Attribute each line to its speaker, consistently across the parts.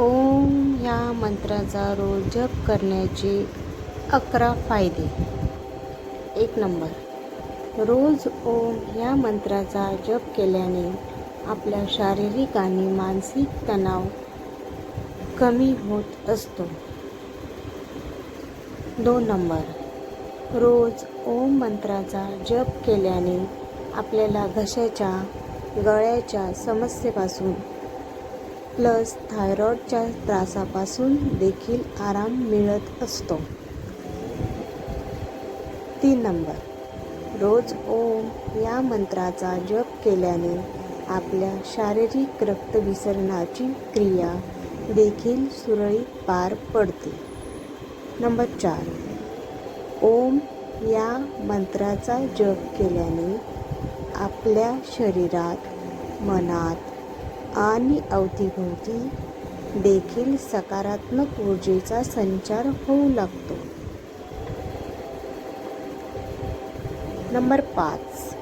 Speaker 1: ओम या मंत्राचा रोज जप करण्याचे अकरा फायदे. एक नंबर. रोज ओम या मंत्राचा जप केल्याने आपल्या शारीरिक आणि मानसिक तणाव कमी होत असतो. दोन नंबर. रोज ओम मंत्राचा जप केल्याने आपल्याला घशाच्या गळ्याच्या समस्येपासून प्लस थायरॉईडच्या त्रासापासून देखील आराम मिळत असतो. तीन नंबर. रोज ओम या मंत्राचा जप केल्याने आपल्या शारीरिक रक्तविसरणाची क्रिया देखील सुरळीत पार पडते. नंबर चार. ओम या मंत्राचा जप केल्याने आपल्या शरीरात मनात आणि अवतीभोवती देखील सकारात्मक ऊर्जेचा संचार होऊ लागतो. नंबर पाच.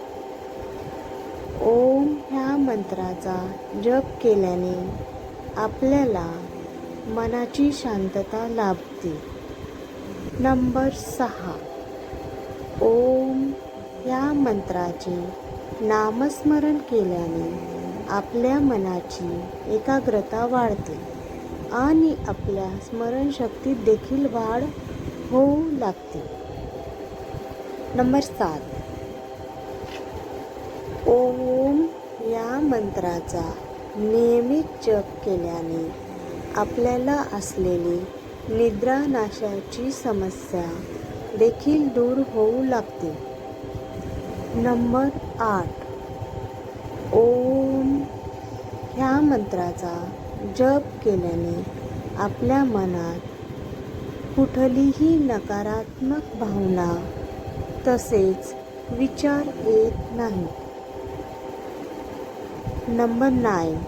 Speaker 1: ओम ह्या मंत्राचा जप केल्याने आपल्याला मनाची शांतता लाभते. नंबर सहा. ओम या मंत्राचे नामस्मरण केल्याने आपल्या मनाची एकाग्रता वाढते आणि आपल्या स्मरणशक्तीत देखील वाढ होऊ लागते. नंबर सात. ओम या मंत्राचा नियमित जप केल्याने आपल्याला असलेली निद्रानाशाची समस्या देखील दूर होऊ लागते. नंबर आठ. ओम. ह्या मंत्राचा जप केल्याने आपल्या मनात कुठलीही नकारात्मक भावना तसेच विचार येत नाही नंबर नाईन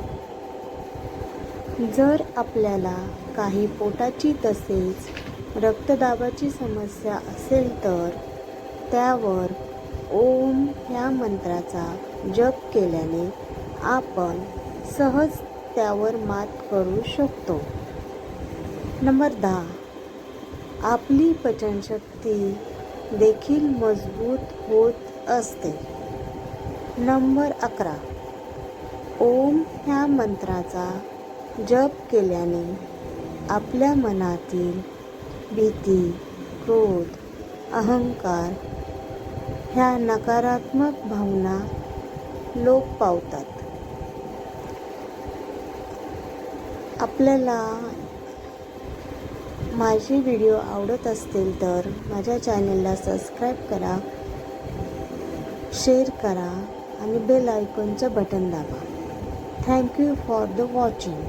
Speaker 1: जर आपल्याला काही पोटाची तसेच रक्तदाबाची समस्या असेल तर त्यावर ओम ह्या मंत्राचा जप केल्याने आपण सहज त्यावर मात करू शकतो. नंबर दहा. आपली पचनशक्ती देखील मजबूत होत असते. नंबर अकरा. ओम ह्या मंत्राचा जप केल्याने आपल्या मनातील भीती क्रोध अहंकार ह्या नकारात्मक भावना लोप पावतात. आपल्याला माझे व्हिडिओ आवडत असतील तर माझ्या चॅनलला सबस्क्राईब करा शेअर करा आणि बेल आयकॉनचं बटन दाबा. Thank you for the watching